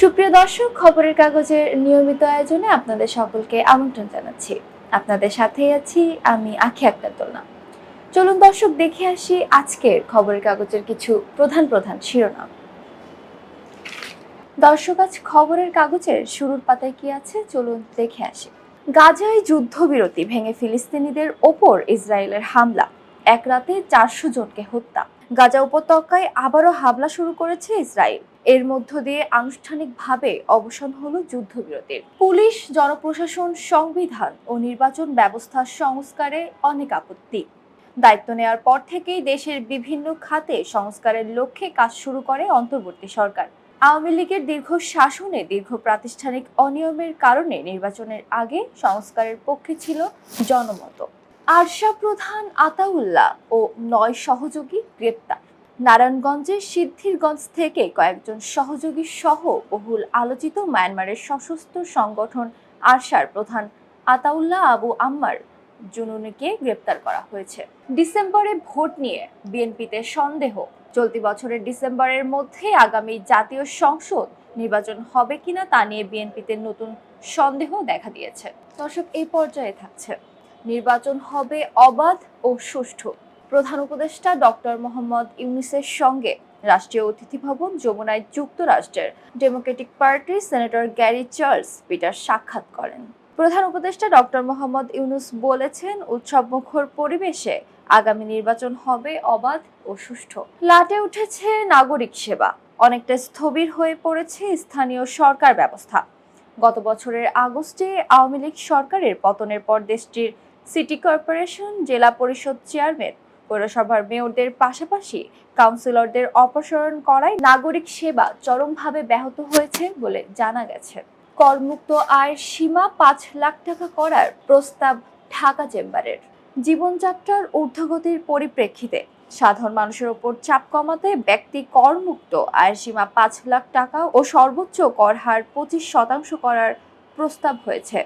সুপ্রিয় দর্শক, খবরের কাগজের নিয়মিত আয়োজনে আপনাদের সকলকে আমন্ত্রণ জানাচ্ছি। আপনাদের সাথেই আছি আমি আখি আক্তারদোলনা। চলুন দর্শক, দেখে আসি আজকের খবরের কাগজের কিছু প্রধান প্রধান শিরোনাম। দর্শক, আজ খবরের কাগজের শুরুর পাতায় কি আছে? চলুন দেখে আসি। গাজায় যুদ্ধবিরতি ভেঙে ফিলিস্তিনিদের ওপর ইসরায়েলের হামলা। এক রাতে চারশো জনকে হত্যা। গাজা উপত্যকায় আবারও হামলা শুরু করেছে ইসরায়েল। এর মধ্য দিয়ে আনুষ্ঠানিকভাবে অবসান হলো যুদ্ধবিরতির। পুলিশ, জনপ্রশাসন, সংবিধান ও নির্বাচন ব্যবস্থা সংস্কারে অনেক আপত্তি। দায়িত্ব নেওয়ার পর থেকেই দেশের বিভিন্ন খাতে সংস্কারের লক্ষ্যে কাজ শুরু করে অন্তর্বর্তী সরকার। আওয়ামী লীগের দীর্ঘ শাসনে দীর্ঘ প্রাতিষ্ঠানিক অনিয়মের কারণে নির্বাচনের আগে সংস্কারের পক্ষে ছিল জনমত। আরশা প্রধান আতাউল্লাহ ও নয় সহযোগী গ্রেপ্তার। নারায়ণগঞ্জের সিদ্ধিরগঞ্জ থেকে কয়েকজন সহযোগী সহ বহুল আলোচিত মায়ানমারের সশস্ত্র সংগঠন আরশার প্রধান আতাউল্লাহ আবু আম্মার জুনুনিকে গ্রেপ্তার করা হয়েছে। ডিসেম্বরে ভোট নিয়ে বিএনপিতে সন্দেহ। চলতি বছরের ডিসেম্বরের মধ্যে আগামী জাতীয় সংসদ নির্বাচন হবে কিনা তা নিয়ে বিএনপিতে নতুন সন্দেহ দেখা দিয়েছে। দর্শক, এই পর্যায়ে থাকছে। নির্বাচন হবে অবাধ ও সুষ্ঠু। প্রধান উপদেষ্টা ডক্টর মোহাম্মদ ইউনিসের সঙ্গে রাষ্ট্রীয় অতিথি ভবন যমুনায় যুক্তরাষ্ট্রের ডেমোক্রেটিক পার্টির সেনেটর গ্যারি চার্লস পিটার সাক্ষাৎ করেন। প্রধান উপদেষ্টা ডক্টর মোহাম্মদ ইউনুস বলেছেন, উৎসবমুখর পরিবেশে আগামী নির্বাচন হবে অবাধ ও সুষ্ঠু। লাটে উঠেছে নাগরিক সেবা। অনেকটা স্থবির হয়ে পড়েছে স্থানীয় সরকার ব্যবস্থা। গত বছরের আগস্টে আওয়ামী লীগ সরকারের পতনের পর দেশটির সিটি কর্পোরেশন, জেলা পরিষদ চেয়ারম্যান, পৌরসভার মেয়রদের পাশাপাশি কাউন্সিলরদের অপসারণ করায় নাগরিক সেবা চরমভাবে ব্যাহত হয়েছে বলে জানা গেছে। করমুক্ত আয়ের সীমা পাঁচ লাখ টাকা করার প্রস্তাব ঢাকা চেম্বারের। জীবনযাত্রার ঊর্ধ্বগতির পরিপ্রেক্ষিতে সাধারণ মানুষের ওপর চাপ কমাতে ব্যক্তি করমুক্ত আয়ের সীমা পাঁচ লাখ টাকা ও সর্বোচ্চ কর হার পঁচিশ শতাংশ করার প্রস্তাব হয়েছে।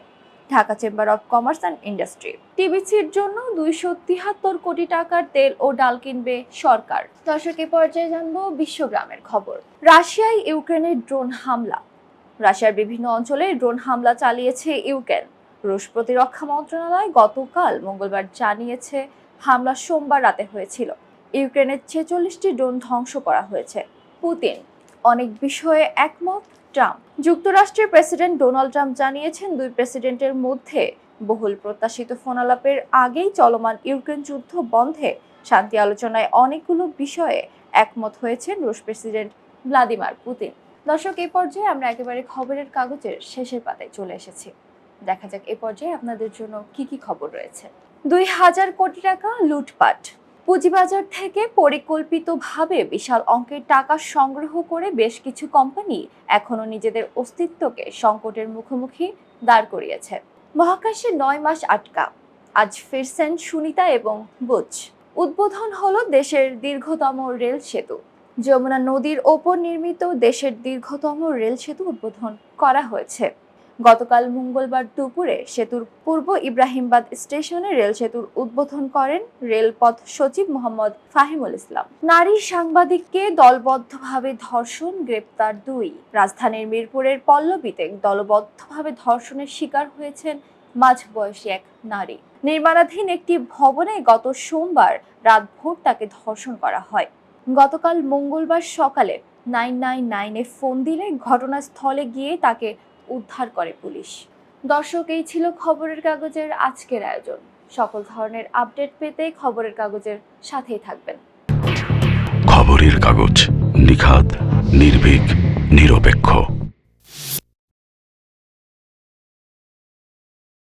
Dhaka chamber of commerce and industry. টিবিসির জন্য দুইশো তিহাত্তর কোটি টাকার তেল ও ডাল কিনবে সরকার। দর্শক, এ পর্যায়ে জানব বিশ্বগ্রামের খবর। রাশিয়ায় ইউক্রেনের ড্রোন হামলা। রাশিয়ার বিভিন্ন অঞ্চলে ড্রোন হামলা চালিয়েছে ইউক্রেন। রুশ প্রতিরক্ষা মন্ত্রণালয় গতকাল মঙ্গলবার জানিয়েছে, হামলা সোমবার রাতে হয়েছিল। ইউক্রেনের ছেচল্লিশটি ড্রোন ধ্বংস করা হয়েছে। পুতিন, অনেক বিষয়ে একমত? ট্রাম্প। যুক্তরাষ্ট্রের প্রেসিডেন্ট ডোনাল্ড ট্রাম্প জানিয়েছেন, দুই প্রেসিডেন্টের মধ্যে বহুল প্রত্যাশিত ফোনালাপের আগেই চলমান ইউক্রেন যুদ্ধ বন্ধে শান্তি আলোচনায় অনেকগুলো বিষয়ে একমত হয়েছেন রুশ প্রেসিডেন্ট ভ্লাদিমির পুতিন। দর্শক, এই পর্যায়ে আমরা একেবারে খবরের কাগজের শেষের পাতায় চলে এসেছি। দেখা যাক এ পর্যায়ে আপনাদের জন্য কি কি খবর রয়েছে। দুই হাজার কোটি টাকা লুটপাট। পুঁজিবাজার থেকে পরিকল্পিতভাবে বিশাল অঙ্কের টাকা সংগ্রহ করে বেশ কিছু কোম্পানি এখনও নিজেদের অস্তিত্বকে সংকটের মুখোমুখি দাঁড় করিয়েছে। মহাকাশে নয় মাস আটকা। আজ ফিরছেন সুনিতা এবং বুচ উদ্বোধন হলো দেশের দীর্ঘতম রেল সেতু। যমুনা নদীর ওপর নির্মিত দেশের দীর্ঘতম রেল সেতু উদ্বোধন করা হয়েছে। গতকাল মঙ্গলবার দুপুরে সেতুর পূর্ব ইব্রাহিমবাদ স্টেশনে রেল সেতুর উদ্বোধন করেন রেলপথ সচিব মোহাম্মদ ফাহিমুল ইসলাম। নারী সাংবাদিককে দলবদ্ধভাবে ধর্ষণ, গ্রেপ্তার দুই। রাজধানীর মিরপুরের পল্লবীতে দলবদ্ধভাবে ধর্ষণের শিকার হয়েছেন মাঝবয়সী এক নারী। নির্মাণাধীন একটি ভবনে গত সোমবার রাত ভোর তাকে ধর্ষণ করা হয়। গতকাল মঙ্গলবার সকালে নাইন নাইন নাইনে ফোন দিলে ঘটনাস্থলে গিয়ে তাকে উদ্ধার করে পুলিশ। দর্শক, এই ছিল খবরের কাগজের আজকের আয়োজন। সকল ধরনের আপডেট পেতে খবরের কাগজের সাথেই থাকবেন। খবরের কাগজ নিখাদ, নির্ভীক, নিরপেক্ষ।